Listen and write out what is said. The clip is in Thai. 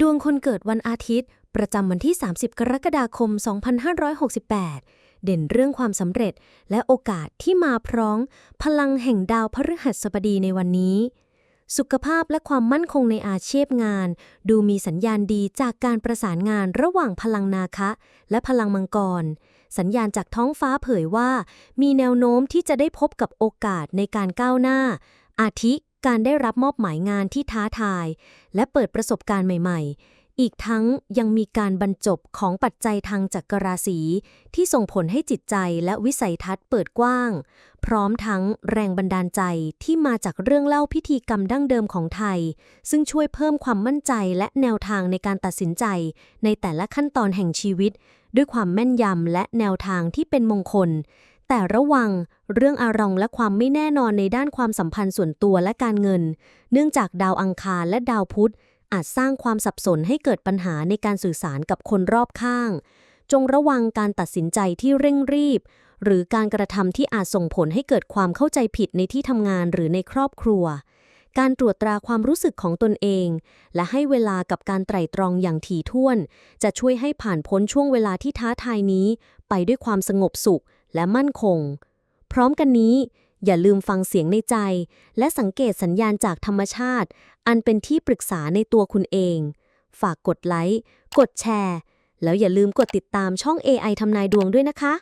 ดวงคนเกิดวันอาทิตย์ ประจำวันที่ 30 กรกฎาคม 2568 เด่นเรื่องความสำเร็จและโอกาสที่มาพร้อมพลังแห่งดาวพฤหัสบดีในวันนี้ สุขภาพและความมั่นคงในอาชีพงาน ดูมีสัญญาณดีจากการประสานงานระหว่างพลังนาคะ และพลังมังกร สัญญาณจากท้องฟ้าเผยว่า มีแนวโน้มที่จะได้พบกับโอกาสในการก้าวหน้า อาทิ การได้รับมอบหมายงานที่ท้าทาย และเปิดประสบการณ์ใหม่ ๆ อีกทั้งยังมีการบรรจบของปัจจัยทางจักรราศีที่ส่งผลให้จิตใจและวิสัยทัศน์เปิดกว้าง พร้อมทั้งแรงบันดาลใจที่มาจากเรื่องเล่าพิธีกรรมดั้งเดิมของไทย ซึ่งช่วยเพิ่มความมั่นใจและแนวทางในการตัดสินใจ ในแต่ละขั้นตอนแห่งชีวิต ด้วยความแม่นยำและแนวทางที่เป็นมงคล แต่ระวังเรื่องอารมณ์และความไม่แน่นอนในด้านความสัมพันธ์ส่วนตัวและการเงิน เนื่องจากดาวอังคารและดาวพุธ อาจสร้างความสับสนให้เกิดปัญหาในการสื่อสารกับคนรอบข้าง จงระวังการตัดสินใจที่เร่งรีบ หรือการกระทำที่อาจส่งผลให้เกิดความเข้าใจผิดในที่ทำงานหรือในครอบครัว การตรวจตราความรู้สึกของตนเอง และให้เวลากับการไตร่ตรองอย่างถี่ถ้วน จะช่วยให้ผ่านพ้นช่วงเวลาที่ท้าทายนี้ ไปด้วยความสงบสุข และมั่นคง พร้อมกันนี้ อย่าลืมฟังเสียงในใจ และสังเกตสัญญาณจากธรรมชาติ อันเป็นที่ปรึกษาในตัวคุณเอง ฝากกดไลค์ กดแชร์ แล้วอย่าลืมกดติดตามช่อง AI ทำนายดวงด้วยนะคะ